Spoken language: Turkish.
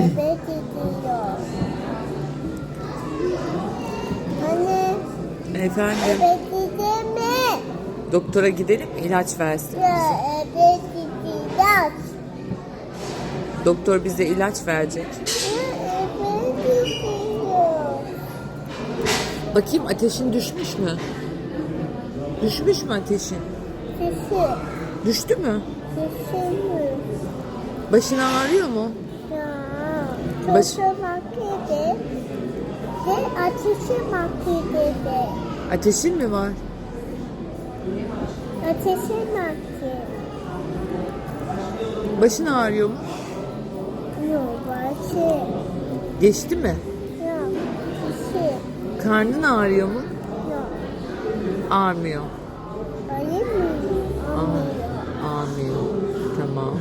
Eve gidiyor. Anne Efendim eve gidelim mi? doktora gidelim ilaç versin. Ya eve gideceğiz. Doktor bize ilaç verecek. Ya gidiyor. Bakayım ateşin düşmüş mü? Düşmüş mü ateşin? Sesi. Düştü mü? Sesi mi? Başın ağrıyor mu? Baş... Çoşamakıydı ve ateşi makıydı. Ateşin mi var? Ateşi makı. Başın ağrıyor mu? Yok başı. Geçti mi? Yok. Başı. Karnın ağrıyor mu? Yok. Ağrmıyor. Ağrıyor mu? Ağrmıyor. Ağrmıyor. Tamam.